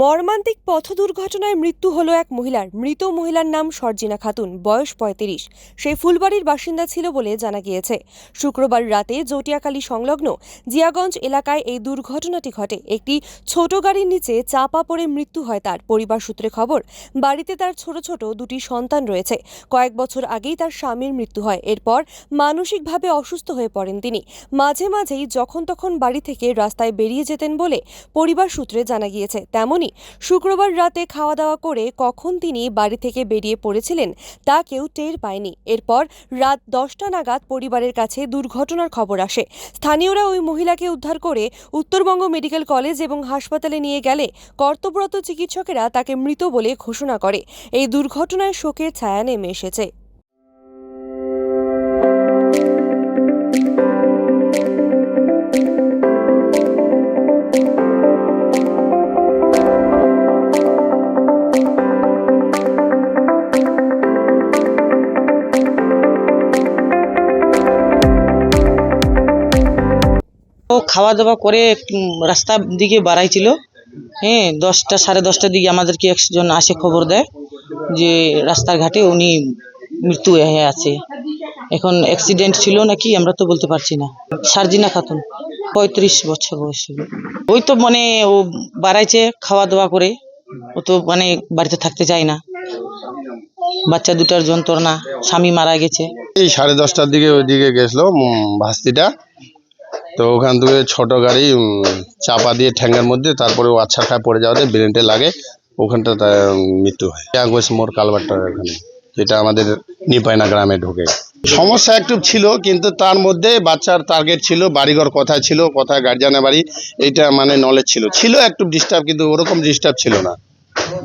মর্মান্তিক পথ দুর্ঘটনায় মৃত্যু হলো এক মহিলার। মৃত মহিলার নাম সরজিনা খাতুন, বয়স পঁয়ত্রিশ। সে ফুলবাড়ির বাসিন্দা ছিল বলে জানা গিয়েছে। শুক্রবার রাতে জটিয়াকালী সংলগ্ন জিয়াগঞ্জ এলাকায় এই দুর্ঘটনাটি ঘটে। একটি ছোট গাড়ির নিচে চাপা পড়ে মৃত্যু হয় তার। পরিবার সূত্রে খবর, বাড়িতে তার ছোট ছোট দুটি সন্তান রয়েছে। কয়েক বছর আগেই তার স্বামীর মৃত্যু হয়। এরপর মানসিকভাবে অসুস্থ হয়ে পড়েন তিনি। মাঝে মাঝেই যখন তখন বাড়ি থেকে রাস্তায় বেরিয়ে যেতেন বলে পরিবার সূত্রে জানা গিয়েছে। তেমনই শুক্রবার রাতে খাওয়া দাওয়া করে কখন তিনি বাড়ি থেকে বেরিয়ে পড়েছিলেন, তা কেউ টের পায়নি। এরপর রাত দশটা নাগাদ পরিবারের কাছে দুর্ঘটনার খবর আসে। স্থানীয়রা ওই মহিলাকে উদ্ধার করে উত্তরবঙ্গ মেডিকেল কলেজ এবং হাসপাতালে নিয়ে গেলে কর্তব্যরত চিকিৎসকেরা তাকে মৃত বলে ঘোষণা করে। এই দুর্ঘটনায় শোকের ছায়া নেমে এসেছে। খাওয়া দাওয়া করে রাস্তার দিকে বাড়াইছিল। হ্যাঁ দশটা, সাড়ে দশটার দিকে আমাদেরকে একজন আসে খবর দেয় যে রাস্তার ঘাটে উনি মৃত্যু হয়ে আছে। এখন অ্যাক্সিডেন্ট ছিল নাকি আমরা তো বলতে পারছি না। সার্জিনা খাতুন, পঁয়ত্রিশ বছর বয়স। ওই তো মানে ও বাড়াইছে খাওয়া দাওয়া করে। ও তো মানে বাড়িতে থাকতে চায় না। বাচ্চা দুটার যন্ত্রণা, স্বামী মারা গেছে। এই সাড়ে দশটার দিকে ওইদিকে গেছিল ভাস্তিটা। তো ওখান থেকে ছোট গাড়ি চাপা দিয়ে ঠ্যাঙ্গার মধ্যে, তারপরে ও আচ্ছা খায় পড়ে যাওয়াতে ব্রেনটে লাগে, ওখানটা মৃত্যু হয়। আগোস মোড় কালবারটার ওখানে, যেটা আমাদের নিপাইনা গ্রামে ঢোকে। সমস্যা একটু ছিল, কিন্তু তার মধ্যে বাচ্চার টার্গেট ছিল, বাড়িঘর কোথায় ছিল কোথায় গার্জিয়ানের বাড়ি, এইটা মানে নলেজ ছিল। ছিল একটু ডিস্টার্ব কিন্তু ওরকম ডিস্টার্ব ছিল না।